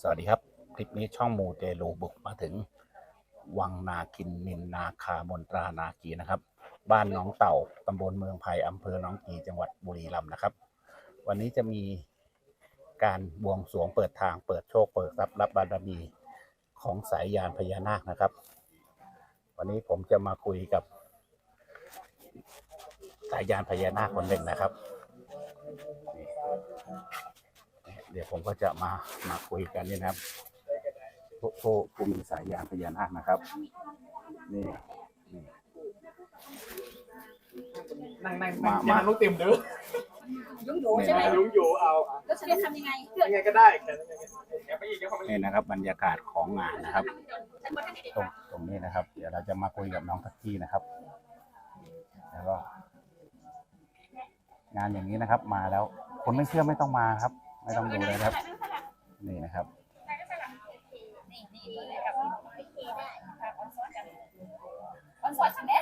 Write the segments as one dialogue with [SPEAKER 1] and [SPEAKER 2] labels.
[SPEAKER 1] สวัสดีครับ คลิปนี้ช่องมูเตลูบุกมาถึง วังนาคินนินนาคามนตรานากีนะครับ บ้านน้องเต่าตำบลเมืองไผ่อำเภอหน้องกีจังหวัดบุรีรัมย์นะครับ วันนี้จะมีการบวงสรวงเปิดทางเปิดโชคเปิดรับรับบารมีของสายยานพญานาคนะครับ วันนี้ผมจะมาคุยกับสายยานพญานาคคนหนึ่งนะครับ เดี๋ยวผมก็จะมามาคุยกันนี่นะครับผู้ผู้ผู้มีสายยานพญานาคนะครับ นี่นี่
[SPEAKER 2] นั่งนั่ง
[SPEAKER 1] มา
[SPEAKER 2] นั่ง
[SPEAKER 1] มา
[SPEAKER 2] นั่งลูกเต็มเด้อ
[SPEAKER 3] ยุ่งอยู่ใช่ไหม
[SPEAKER 2] ยุงอยู่เอาเอา
[SPEAKER 3] แล้วฉันจะทำยังไง
[SPEAKER 2] ยังไงก็ได้แต่เดี๋ยวไปอีกเดี๋ยวเขาไปอี
[SPEAKER 1] นี่
[SPEAKER 2] ก
[SPEAKER 1] นะครับ บรรยากาศของงานนะครับ ตรงตรงนี้นะครับ เดี๋ยวเราจะมาคุยกับน้องทักกี้นะครับ แล้วก็งานอย่างนี้นะครับ มาแล้ว คนไม่เชื่อไม่ต้องมาครับ ไม่ต้องดูเลยครับ นี่นะครับ
[SPEAKER 3] วันสอนฉันเด้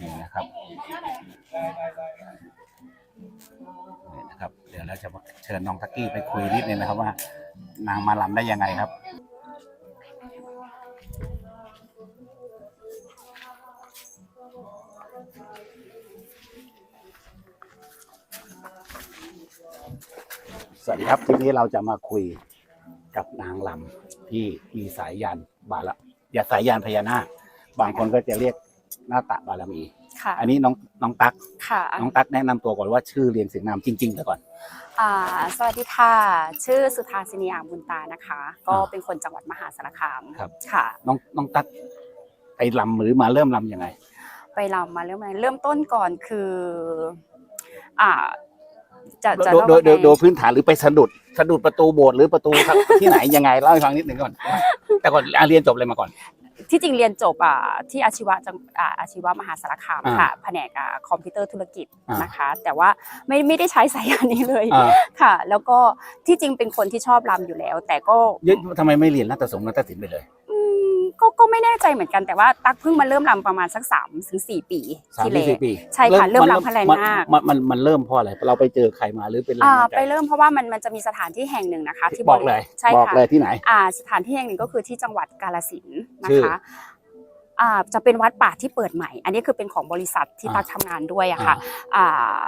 [SPEAKER 1] นี่นะครับนี่นะครับ เดี๋ยวเราจะเชิญน้องทักกี้ไปคุยนิดนึงนะครับว่า นางมาลำได้ยังไงครับ สวัสดีครับ ทีนี้เราจะมาคุยกับนางลำที่มีสายยานบาละอย่าสายยานพญานาคบางคนก็จะเรียกหน้าตะบารมี
[SPEAKER 4] ค่ะ
[SPEAKER 1] อันนี้น้องน้องตั๊ก
[SPEAKER 4] ค่ะ
[SPEAKER 1] น้องตั๊กแนะนำตัวก่อนว่าชื่อเรียงเสียงนามจริงๆแต่ก่อน
[SPEAKER 4] อ่าสวัสดีค่ะ ชื่อสุธาสินีอ่างบุญตานะคะ ก็
[SPEAKER 1] อ่า
[SPEAKER 4] เป็นคนจังหวัดมหาสารคาม
[SPEAKER 1] ครับ
[SPEAKER 4] ค่ะ
[SPEAKER 1] น้องน้องตั๊กไปลำหรือมาเริ่มลำยังไง
[SPEAKER 4] ไปรำมาเริ่มอะไรเริ่มต้นก่อนคือ อ่า จะจะ
[SPEAKER 1] โดยโดยโดย
[SPEAKER 4] เล่า
[SPEAKER 1] โดยพื้นฐานหรือไปสะดุดสะดุดประตูโบสถ์หรือประตูครับที่ไหนยังไงเล่าให้ฟังนิดหนึ่งก่อน แต่ก่อนอะเรียนจบอะไรมาก่อน
[SPEAKER 4] ที่จริงเรียนจบอ่าที่อาชีวะจังอ่าอาชีวะมหาสารคาม
[SPEAKER 1] อ่า
[SPEAKER 4] ค่ะแผนกอ่าคอมพิวเตอร์ธุรกิจ
[SPEAKER 1] อ่าน
[SPEAKER 4] นะคะ แต่ว่าไม่ไม่ได้ใช้สายงานนี้เลย
[SPEAKER 1] อ่า
[SPEAKER 4] ค่ะ แล้วก็ที่จริงเป็นคนที่ชอบรำอยู่แล้ว แต่ก็
[SPEAKER 1] เยอะทำไมไม่เรียนรัฐสงฆ์รัฐศิลป์ไปเลย
[SPEAKER 4] อืม ก็ก็ไม่แน่ใจเหมือนกันแต่ว่าตักเพิ่งมาเริ่มรำประมาณสักสามถึงสี่ปี
[SPEAKER 1] สาม
[SPEAKER 4] ที่
[SPEAKER 1] ปี
[SPEAKER 4] แล้ว
[SPEAKER 1] สี่ปี
[SPEAKER 4] ใช่ค่ะเริ่ม
[SPEAKER 1] น
[SPEAKER 4] รำพระแรงนาค
[SPEAKER 1] มันมันมันเริ่มเพราะอะไรเราไปเจอใครมาหรือเป็นแรง
[SPEAKER 4] อ่า
[SPEAKER 1] บันดาลใจ
[SPEAKER 4] ไปเริ่มเพราะว่ามันมันจะมีสถานที่แห่งหนึ่งนะคะ ที่
[SPEAKER 1] บอกเลย
[SPEAKER 4] ใช่
[SPEAKER 1] บอก
[SPEAKER 4] ค่ะ
[SPEAKER 1] เลยที่ไหน
[SPEAKER 4] อ่าสถานที่แห่งหนึ่งก็คือที่จังหวัดกาฬสินธุ์นะ
[SPEAKER 1] ชื่อ
[SPEAKER 4] คะอ่าจะเป็นวัดป่าที่เปิดใหม่ อันนี้คือเป็นของบริษัทที่
[SPEAKER 1] อ่า
[SPEAKER 4] ตักทำงานด้วยอะค่ะ อ่า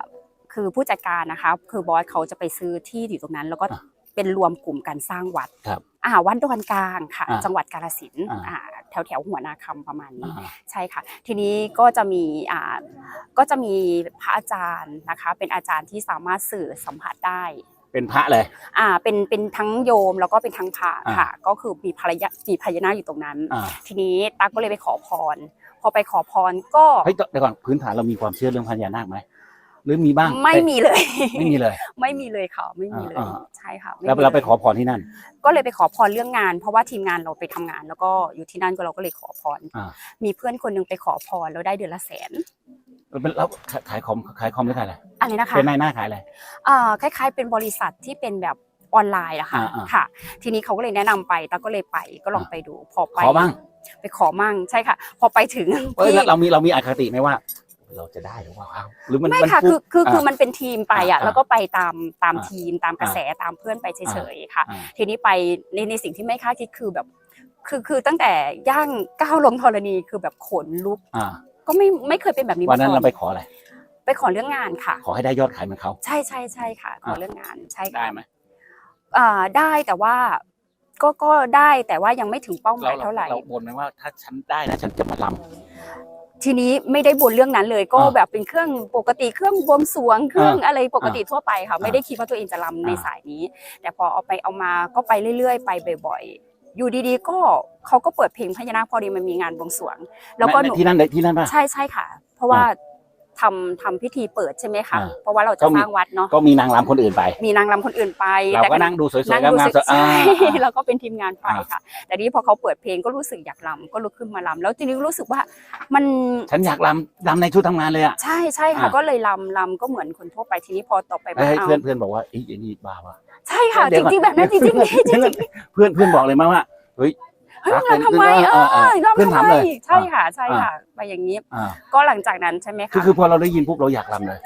[SPEAKER 4] คือผู้จัดการนะคะ คือบอสเขาจะไปซื้อที่อยู่ตรงนั้น แล้วก็
[SPEAKER 1] อ่า
[SPEAKER 4] เป็นรวมกลุ่มการสร้างวัด
[SPEAKER 1] ครับ
[SPEAKER 4] อ่าวัดดอนกลางค่ะ
[SPEAKER 1] อ่า
[SPEAKER 4] จังหวัดกาฬสินธุ์
[SPEAKER 1] อ่า
[SPEAKER 4] อ่าแถวแถวๆหัวนาคำประมาณนี้
[SPEAKER 1] อ่า
[SPEAKER 4] ใช่ค่ะ ทีนี้ก็จะมีอ่าก็จะมีพระอาจารย์นะคะ เป็นอาจารย์ที่สามารถสื่อสัมผัสได้
[SPEAKER 1] เป็นพระเลย
[SPEAKER 4] อ่าเป็นเป็นทั้งโยมแล้วก็เป็นทั้งพระ
[SPEAKER 1] อ่า
[SPEAKER 4] ค่ะ ก็คือมีภรรยามีพญานาคอยู่ตรงนั้น
[SPEAKER 1] อ่า
[SPEAKER 4] ทีนี้ตั๊กก็เลยไปขอพร พอไปขอพรก็
[SPEAKER 1] เฮ้ยเดี๋ยวก่อนพื้นฐานเรามีความเชื่อเรื่องพญานาคไหม หรือมีบ้าง
[SPEAKER 4] ไม่มีเลย
[SPEAKER 1] ไม่มีเลย
[SPEAKER 4] ไม่มีเลยค่ะไม่มีเลย
[SPEAKER 1] อ่าอ่า
[SPEAKER 4] ใช่ค่ะม่
[SPEAKER 1] แล้ว
[SPEAKER 4] มี
[SPEAKER 1] เราไป
[SPEAKER 4] ลย
[SPEAKER 1] ขอพรที่นั่น
[SPEAKER 4] ก็เลยไปขอพรเรื่องงาน เพราะว่าทีมงานเราไปทำงาน แล้วก็อยู่ที่นั่นก็เราก็เลยขอพร
[SPEAKER 1] อ่า
[SPEAKER 4] มีเพื่อนคนหนึงไปขอพรแล้วได้เดือนละแสน
[SPEAKER 1] เป็นแล้วขายคอมขายคอมหรือขายอะไร
[SPEAKER 4] อะไรนะคะ
[SPEAKER 1] เป็นนายหน้าขายอะไร
[SPEAKER 4] อ่าคล้าย ๆ เป็นบริษัทที่เป็นแบบออนไลน์อะค่ะ
[SPEAKER 1] อ่าอ่า
[SPEAKER 4] ค่ะ ทีนี้เขาก็เลยแนะนำไปตาก็เลยไปก็ลองไปดูพอไป
[SPEAKER 1] ขอบ้าง
[SPEAKER 4] ไปขอมั่งใช่ค่ะ พอไปถึง
[SPEAKER 1] เอ้ย
[SPEAKER 4] ที่
[SPEAKER 1] แล้วเรามีเรามีอคติไหมว่า เราจะได้หรือเปล่าหรือมัน
[SPEAKER 4] ไม่
[SPEAKER 1] มัน
[SPEAKER 4] ค่ะ
[SPEAKER 1] ฟุ
[SPEAKER 4] คือกคือคือ
[SPEAKER 1] อ่า
[SPEAKER 4] มันเป็นทีมไป
[SPEAKER 1] อ่า
[SPEAKER 4] อะแล้วก็ไปตามตาม
[SPEAKER 1] อ่า
[SPEAKER 4] ทีมตามกระแสตามเพื่อนไปเฉยๆค่ะ
[SPEAKER 1] อ่า
[SPEAKER 4] ทีนี้ไปในในสิ่งที่ไม่คาดคิดคือแบบคือคือตั้งแต่ย่างก้าวลงธรณีคือแบบขนลุก
[SPEAKER 1] อ่า
[SPEAKER 4] ก็ไม่ไม่เคยเป็นแบบนี้
[SPEAKER 1] วันนั้น
[SPEAKER 4] ม
[SPEAKER 1] เรา
[SPEAKER 4] ก่
[SPEAKER 1] ไปขออะไร
[SPEAKER 4] ไปขอเรื่องงานค่ะ
[SPEAKER 1] ขอให้ได้ยอดขายเหมือนเขา
[SPEAKER 4] ใช่ใช่ใช่ค่ะ ขอ
[SPEAKER 1] อ่า
[SPEAKER 4] เรื่องงานใช่ค่ะ
[SPEAKER 1] ได้ไหม
[SPEAKER 4] อ่าได้แต่ว่าก็ก็ได้แต่ว่ายังไม่ถึงเป้าห
[SPEAKER 1] เรา
[SPEAKER 4] มายเท่าไหร่
[SPEAKER 1] เราบนไหมว่าถ้าฉันได้นะฉันจะมาล
[SPEAKER 4] ทีนี้ไม่ได้บนเรื่องนั้นเลย ก็
[SPEAKER 1] อ่า
[SPEAKER 4] แบบเป็นเครื่องปกติเครื่องบวงสรวงเครื่องอะไรปกติทั่วไปค่ะ
[SPEAKER 1] อ่า
[SPEAKER 4] ไม่ได้คิดว่าตัวเองจะรำใน
[SPEAKER 1] อ่า
[SPEAKER 4] สายนี้ แต่พอเอาไปเอามาก็ไปเรื่อยๆ ไปบ่อยๆ อยู่ดีๆ ก็เขาก็เปิดเพลงพญานาคพอดีมันมีงานบวงสรวงำแล้วก็
[SPEAKER 1] ใน
[SPEAKER 4] หนู
[SPEAKER 1] ที่นั่นที่นั่นป่ะ
[SPEAKER 4] ใช่ใช่ค่ะ เพราะว่า ทำทำพิธีเปิดใช่ไหมคะ
[SPEAKER 1] อ่า
[SPEAKER 4] เพราะว่าเราจะ
[SPEAKER 1] ก็มี
[SPEAKER 4] สร้างวัดเนาะ
[SPEAKER 1] ก็มีนางรำคนอื่นไป
[SPEAKER 4] มีนางรำคนอื่นไป
[SPEAKER 1] เรา
[SPEAKER 4] แต่
[SPEAKER 1] ก็นั่งดูสวยๆ
[SPEAKER 4] นั่ง
[SPEAKER 1] งาม
[SPEAKER 4] ดู
[SPEAKER 1] งาม
[SPEAKER 4] สึก
[SPEAKER 1] อ่า
[SPEAKER 4] ใช่แล้วก็เป็นทีมงานไป
[SPEAKER 1] อ่า
[SPEAKER 4] ค่ะ แต่นี้พอเขาเปิดเพลงก็รู้สึกอยากรำก็ลุกขึ้นมารำแล้วทีนี้รู้สึกว่ามัน
[SPEAKER 1] ฉันอยากลำลำในชุดทำงานเลยอะ
[SPEAKER 4] ใช่ใช่ค่ะ
[SPEAKER 1] อ่า
[SPEAKER 4] ก็เลยรำรำก็เหมือนคนทั่วไปทีนี้พอต่อไป
[SPEAKER 1] เฮ้ย
[SPEAKER 4] เอา
[SPEAKER 1] เพื่อนเพื่อนบอกว่าเอ้ยไอ้นี่บ้าวะ
[SPEAKER 4] ใช่ค่ะ
[SPEAKER 1] เดี๋
[SPEAKER 4] จ
[SPEAKER 1] ยวก่อน
[SPEAKER 4] ริงๆแบบนั้นจริงๆจริง
[SPEAKER 1] เพื่อนเพื่อนบอกเลยมาว่าเฮ้ย
[SPEAKER 4] ๆเฮ้ย
[SPEAKER 1] รัก
[SPEAKER 4] รำทำไม
[SPEAKER 1] เป็น
[SPEAKER 4] เอ
[SPEAKER 1] เออเออ
[SPEAKER 4] อรำ
[SPEAKER 1] เพื่อน
[SPEAKER 4] ทำ
[SPEAKER 1] ถาม
[SPEAKER 4] ไม
[SPEAKER 1] เลย
[SPEAKER 4] ใช่ค่ะใช่ค่ะไปอย่างนี้
[SPEAKER 1] อ่า
[SPEAKER 4] ก็หลังจากนั้นใช่ไหม
[SPEAKER 1] คือ
[SPEAKER 4] คะ
[SPEAKER 1] คือพอเราได้ยินปุ๊บเราอยากลำเลย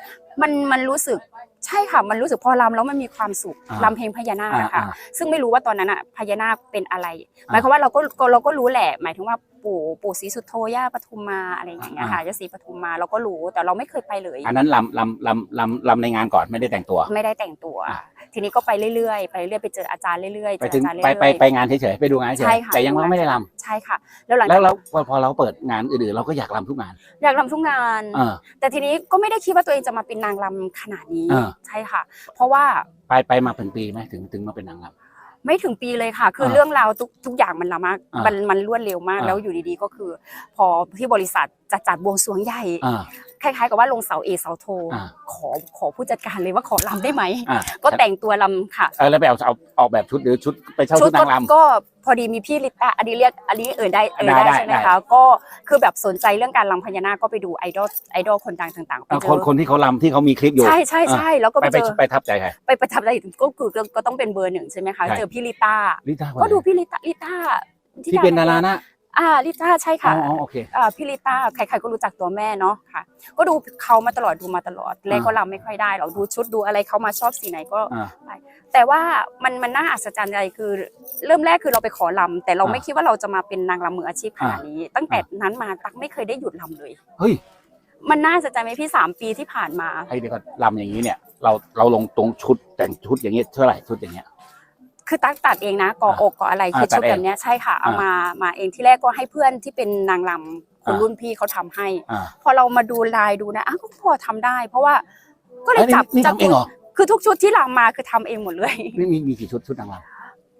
[SPEAKER 4] มันมันรู้สึกใช่ค่ะ มันรู้สึกพอรำแล้วมันมีความสุข
[SPEAKER 1] อ่ารำ
[SPEAKER 4] เพลงพญานาค
[SPEAKER 1] อ่า
[SPEAKER 4] อะค่ะ
[SPEAKER 1] อ่า
[SPEAKER 4] ซึ่งไม่รู้ว่าตอนนั้นอะพญานาคเป็นอะไรห
[SPEAKER 1] อ่า
[SPEAKER 4] มายความว่าเราก็ก็เราก็รู้แหละ หมายถึงว่า ปู่ปู่ศรีสุโธย่าปทุมมาอะไรอย่างเงี้ยค่ะ
[SPEAKER 1] อ่า
[SPEAKER 4] ย่าศรีปทุมมาเราก็รู้แต่เราไม่เคยไปเลย
[SPEAKER 1] อันนั้นลำลำลำลำลำในงานก่อนไม่ได้แต่งตัว
[SPEAKER 4] ไม่ได้แต่งตัว
[SPEAKER 1] อ่า
[SPEAKER 4] ทีนี้ก็ไปเรื่อยๆไปเรื่อยๆไปเจออาจารย์เรื่อยๆ
[SPEAKER 1] ไป
[SPEAKER 4] เจอ
[SPEAKER 1] ถึง
[SPEAKER 4] อาจารย์เรื่
[SPEAKER 1] ไป
[SPEAKER 4] อยๆ
[SPEAKER 1] ไปไปงานเฉยๆไปดูงานเฉ
[SPEAKER 4] ใช่
[SPEAKER 1] ย
[SPEAKER 4] ค่ะ
[SPEAKER 1] ๆแต่ยังไม่ได้ล
[SPEAKER 4] ใช่ค่ะ แล้วหลังำ
[SPEAKER 1] แล้
[SPEAKER 4] จาวก
[SPEAKER 1] เราพอพอเราเปิดงานอื่นๆเราก็อยากลำทุกงาน
[SPEAKER 4] อยากรำทุกงาน
[SPEAKER 1] เออ
[SPEAKER 4] แต่ทีนี้ก็ไม่ได้คิดว่าตัวเองจะมาเป็นนางรำขนาดนี้
[SPEAKER 1] อ่า
[SPEAKER 4] ใช่ค่ะ เพราะว่า
[SPEAKER 1] ไปไปมาถึงปีไหมถึงถึงมาเป็นนางร
[SPEAKER 4] ไม่ถึงปีเลยค่ะ คือ
[SPEAKER 1] อ่า
[SPEAKER 4] เรื่องราวทุกทุกอย่างมันละมาก
[SPEAKER 1] อ่ามั
[SPEAKER 4] มันมันรวดเร็วมาก
[SPEAKER 1] อ่า
[SPEAKER 4] แล้วอยู่ดีๆก็คือ พอที่บริษัทจะจัดบวงสรวงใหญ่ำ
[SPEAKER 1] อ่า
[SPEAKER 4] คล้ายๆกับว่าลงเสาเอเสาโท
[SPEAKER 1] อ่า
[SPEAKER 4] ขอขอผู้จัดการเลยว่าขอรำได้ไหม
[SPEAKER 1] อ่า
[SPEAKER 4] ก็แต่งตัวรำค่ะ
[SPEAKER 1] เออแล้วไปเอาเอาออกแบบชุดหรือชุดไปเช่า
[SPEAKER 4] ชุ
[SPEAKER 1] ชุ
[SPEAKER 4] ด
[SPEAKER 1] ดนางรำ
[SPEAKER 4] ก็พอดีมีพี่ลิต้าอันนี้เรียกอันนี้เอ่ยได้เอ่ย
[SPEAKER 1] ได้
[SPEAKER 4] ได้
[SPEAKER 1] ได้
[SPEAKER 4] ใช่ไหม
[SPEAKER 1] ได้
[SPEAKER 4] คะก็คือแบบสนใจเรื่องการรำพญานาคก็ไปดูไอดอลไอดอลคนดังต่างๆไป
[SPEAKER 1] อ่า
[SPEAKER 4] เจ
[SPEAKER 1] คน
[SPEAKER 4] อ
[SPEAKER 1] คนที่เขาลำที่เขามีคลิปอยู่
[SPEAKER 4] ใช่ใช่ใช่แล้วก็
[SPEAKER 1] ไป
[SPEAKER 4] ไป
[SPEAKER 1] ไป
[SPEAKER 4] เจอ
[SPEAKER 1] ไปทับใจใคร
[SPEAKER 4] ไปประทับใจก็คือก็ก็ต้องเป็นเบอร์หนึ่งใช่ไหมคะ
[SPEAKER 1] ใช่
[SPEAKER 4] เจอพี่ลิต้า
[SPEAKER 1] ลิต้าคน
[SPEAKER 4] ก็
[SPEAKER 1] ไหน
[SPEAKER 4] ดูพี่ลิต้าลิต้า
[SPEAKER 1] ที่เป็นดารานะ
[SPEAKER 4] อ่าลิต้าใช่
[SPEAKER 1] อ๋
[SPEAKER 4] ค่ะ
[SPEAKER 1] ออ๋อโอเค
[SPEAKER 4] อ่าพี่ลิต้าใครๆก็รู้จักตัวแม่เนาะค่ะ ก็ดูเขามาตลอดดูมาตลอดแรกก็รำไม่ค่อยได้หรอกดูชุดดูอะไรเขามาชอบสีไหนก็
[SPEAKER 1] อ่า
[SPEAKER 4] ไปแต่ว่ามันมันน่าอัศจรรย์ใจคือ เริ่มแรกคือเราไปขอลำแต่เรา
[SPEAKER 1] อ่า
[SPEAKER 4] ไม่คิดว่าเราจะมาเป็นนางรำมืออาชีพขนาดนี้ ตั้งแต่
[SPEAKER 1] อ่า
[SPEAKER 4] นั้นมาตักไม่เคยได้หยุดลำเลย
[SPEAKER 1] เฮ้ย
[SPEAKER 4] มันน่าอัศจรรย์ไหมพี่สามปีที่ผ่านมา
[SPEAKER 1] ไอ้เดี๋ยวก่อนลำอย่างนี้เนี่ยเราเราลงตรงชุดแต่งชุดอย่างเงี้ยเท่าไหร่ชุดอย่างเงี้ย
[SPEAKER 4] คือตักตัดเองนะกออกกออะไร
[SPEAKER 1] อ่า
[SPEAKER 4] คือชุด
[SPEAKER 1] ตัดเอง
[SPEAKER 4] แบบเนี้ยใช่ค่ะเอา
[SPEAKER 1] อ่าม
[SPEAKER 4] มามาเองที่แรกก็ให้เพื่อนที่เป็นนางรำคน
[SPEAKER 1] อ่า
[SPEAKER 4] รุ่นพี่เขาทำให้
[SPEAKER 1] อ่า
[SPEAKER 4] พอเรามาดูลายดูนะอ้าวก็พอทำได้ เพราะว่าก็เลย
[SPEAKER 1] เอ้ยนี่
[SPEAKER 4] จับ
[SPEAKER 1] นี่
[SPEAKER 4] จับ
[SPEAKER 1] ทำเองเหรอ
[SPEAKER 4] คือทุกชุดที่รำมาคือทำเองหมดเลย
[SPEAKER 1] นี่มีมีกี่ชุดชุดนางร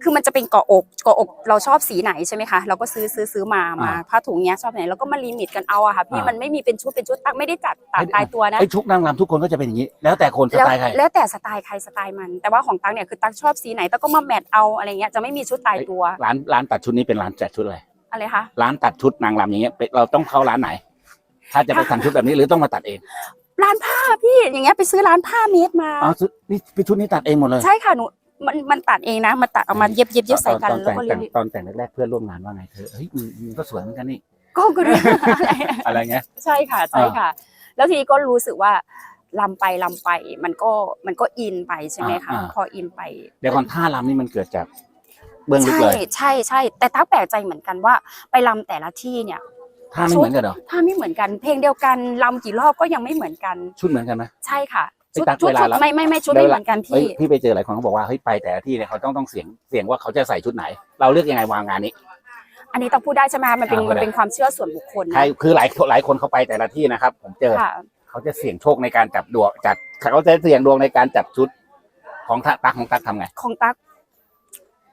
[SPEAKER 4] คือมันจะเป็นเกาะอกเกาะอกเราชอบสีไหนใช่ไหมคะเราก็ซื้อซื้อซื้อมามา
[SPEAKER 1] อ่า
[SPEAKER 4] ผ้าถุงเนี้ยชอบไหนเราก็มาลิมิตกันเอาอะค่ะพี่
[SPEAKER 1] อ่ามั
[SPEAKER 4] มันไม่มีเป็นชุดเป็นชุดตักไม่ได้จัดตาม
[SPEAKER 1] เอ้ย
[SPEAKER 4] ตายตัวำนะ
[SPEAKER 1] ไอ้ชุดนางรำทุกคนก็จะเป็นอย่างนี้ แล้วแต่คนส
[SPEAKER 4] แล้ว
[SPEAKER 1] ไตล์ใคร
[SPEAKER 4] แล้วแต่สไตล์ใครสไตล์มัน แต่ว่าของตักเนี่ยคือตักชอบสีไหนตักก็มาแมทเอาอะไรเงี้ยจะไม่มีชุดตายตัว
[SPEAKER 1] ร้านร้านตัดชุดนี้เป็นร้านจัดชุดอะไร
[SPEAKER 4] อะไรคะ
[SPEAKER 1] ร้านตัดชุดนางรำอย่างเงี้ยไปเราต้องเข้าร้านไหน ถ้าจะไปสั่งชุดแบบนี้หรือต้องมาตัดเอง
[SPEAKER 4] ร้านผ้าพี่อย่างเงี้ยไปซื้อร้านผ้าเมดมา
[SPEAKER 1] อ๋อชุดนี่ชุดนี้ตัดเองหมดเลย
[SPEAKER 4] ใช่ค่ะหนู มันมันตัดเองนะมันตัดเอามาเย็บเย็บเย็บใส่กัน
[SPEAKER 1] ตอน
[SPEAKER 4] แล้ว
[SPEAKER 1] แต่ง
[SPEAKER 4] ก็
[SPEAKER 1] แต่ง
[SPEAKER 4] เรีย
[SPEAKER 1] ตอนแต่งแรกๆเพื่อนร่วมงานว่าไงเธอเฮ้ยมึงมึงก็สวยเหมือนกันนี่
[SPEAKER 4] ก็ก็ดูอะไร
[SPEAKER 1] อะไรเงี้ย
[SPEAKER 4] ใช่ค่ะใช่ค่ะ แล้วทีนี้ก็รู้สึกว่าลำไปลำไปมันก็มันก็อินไปใช่ไหมคะ
[SPEAKER 1] อ่าอ่า
[SPEAKER 4] พออินไป
[SPEAKER 1] เดี๋ยวก่อนท่ารำนี่มันเกิดจากเบื้องลึก
[SPEAKER 4] ใช่
[SPEAKER 1] เลย
[SPEAKER 4] ใช่ใช่ แต่ตั๊กแปลกใจเหมือนกันว่าไปลำแต่ละที่เนี่ย
[SPEAKER 1] ท่าไม่เหมือนกันเหรอ
[SPEAKER 4] ถ้าไม่เหมือนกันเพลงเดียวกันลำกี่รอบก็ยังไม่เหมือนกัน
[SPEAKER 1] ชุดเหมือนกันไหม
[SPEAKER 4] ใช่ค่ะ
[SPEAKER 1] ไอ้
[SPEAKER 4] ชุด
[SPEAKER 1] ตั๊ก
[SPEAKER 4] ชุด
[SPEAKER 1] เวลา
[SPEAKER 4] ชุด
[SPEAKER 1] รับ
[SPEAKER 4] ไม่ไม่ไม่ชุดไม่เหมือนกัน
[SPEAKER 1] เฮ้ย
[SPEAKER 4] พี่
[SPEAKER 1] พี่ไปเจอหลายคนเขาบอกว่าเฮ้ยไปแต่ละที่เนี่ยเขาต้องต้องเสียงเสียงว่าเขาจะใส่ชุดไหน เราเลือกยังไงวางงานนี้
[SPEAKER 4] อันนี้ต้องพูดได้ใช่ไหมมันเป็น
[SPEAKER 1] อ่าพูด
[SPEAKER 4] มัน
[SPEAKER 1] ได้
[SPEAKER 4] เป็นความเชื่อส่วนบุคคล
[SPEAKER 1] ใคร
[SPEAKER 4] นะ
[SPEAKER 1] คือหลายหลายคนเขาไปแต่ละที่นะครับ ผมเจอ
[SPEAKER 4] ค่ะ
[SPEAKER 1] เขาจะเสี่ยงโชคในการจับดวงจัดเขาจะเสี่ยงดวงในการจับชุดของตั๊กของตั๊กทำไง
[SPEAKER 4] ของตั๊ก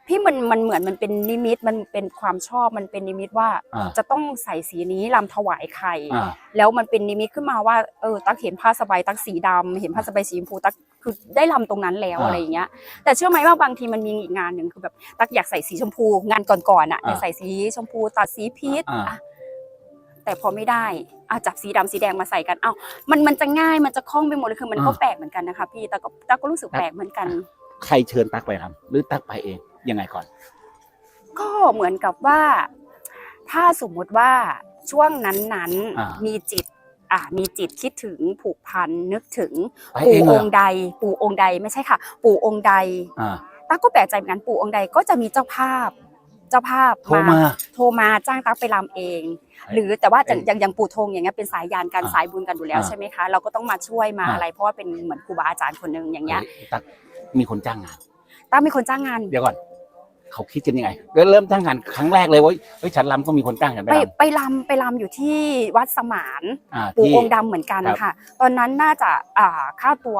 [SPEAKER 4] พี่มันมันเหมือนมันเป็นนิมิตมันเป็นความชอบมันเป็นนิมิตว่า
[SPEAKER 1] อ่า
[SPEAKER 4] จะต้องใส่สีนี้ลำถวายใคร
[SPEAKER 1] อ่า
[SPEAKER 4] แล้วมันเป็นนิมิตขึ้นมาว่าเออตักเห็นผ้าสบายตักสีดำเห็นผ้าสบายสีชมพูตักคือได้ลำตรงนั้นแล้ว
[SPEAKER 1] อ่า
[SPEAKER 4] อะไรอย่างเงี้ย แต่เชื่อไหมว่าบางทีมันมีอีกงานหนึ่งคือแบบตักอยากใส่สีชมพู งานก่อนๆอะ
[SPEAKER 1] อ่า
[SPEAKER 4] อยากใส่สีชมพูตัดสีพีช
[SPEAKER 1] อ่า
[SPEAKER 4] อะแต่พอไม่ได้อะจับสีดำสีแดงมาใส่กันเอ้ามันมันจะง่ายมันจะคล่องไปหมดเลยคือมันก็
[SPEAKER 1] อ่า
[SPEAKER 4] แปลกเหมือนกันนะคะพี่แต่ก็ตักก็รู้สึกแปลกเหมือนกัน
[SPEAKER 1] ใครเชิญตั๊กไปทำหรือตั๊กไปเอง ยังไงก่อน
[SPEAKER 4] ก็เหมือนกับว่า ถ้าสมมุติว่าช่วงนั้น
[SPEAKER 1] อ่า
[SPEAKER 4] ๆ มีจิต อ่ามีจิตคิดถึงผูกพันนึกถึง
[SPEAKER 1] ไป
[SPEAKER 4] ปู่
[SPEAKER 1] เองเหร
[SPEAKER 4] อ
[SPEAKER 1] อง
[SPEAKER 4] ค์ใด ปู่องค์ใดไม่ใช่ค่ะ ปู่องค์ใด
[SPEAKER 1] อ่า
[SPEAKER 4] ตั๊กก็แปลกใจเหมือนกันปู่องค์ใดก็จะมีเจ้าภาพ เจ้าภาพ
[SPEAKER 1] โทรมา
[SPEAKER 4] โทรมาจ้างตั๊กไปรำเอง
[SPEAKER 1] เอ้ย
[SPEAKER 4] หรือแต่ว่าอย่าง
[SPEAKER 1] เอ้ย
[SPEAKER 4] อย่างอย่างปู่ธงอย่างเงี้ยเป็นสายยานการ
[SPEAKER 1] อ่า
[SPEAKER 4] สายบุญกันอยู่แล้ว
[SPEAKER 1] อ่า
[SPEAKER 4] ใช่ไหมคะเราก็ต้องมาช่วยมา
[SPEAKER 1] อ่า
[SPEAKER 4] อะไร เพราะว่าเป็นเหมือนครูบาอาจารย์คนหนึ่งอย่างเงี้ย
[SPEAKER 1] เฮ้ตั๊กมีคนจ้างงาน
[SPEAKER 4] ตั๊กมีคนจ้างงาน
[SPEAKER 1] เดี๋ยวก่อน เขาคิดกันยังไงเริ่มเริ่มจ้างงานครั้งแรกเลยเว่าเฮ้ยฉันรำก็มีคนจ้างฉันไป
[SPEAKER 4] ไป
[SPEAKER 1] ร
[SPEAKER 4] ไปรำไปรำอยู่ที่วัดสมานำ
[SPEAKER 1] อ่า
[SPEAKER 4] ปู่
[SPEAKER 1] ที่
[SPEAKER 4] องค์ดำเหมือนกัน
[SPEAKER 1] ครับ
[SPEAKER 4] ค่ะ ตอนนั้นน่าจะอ่าค่าตัว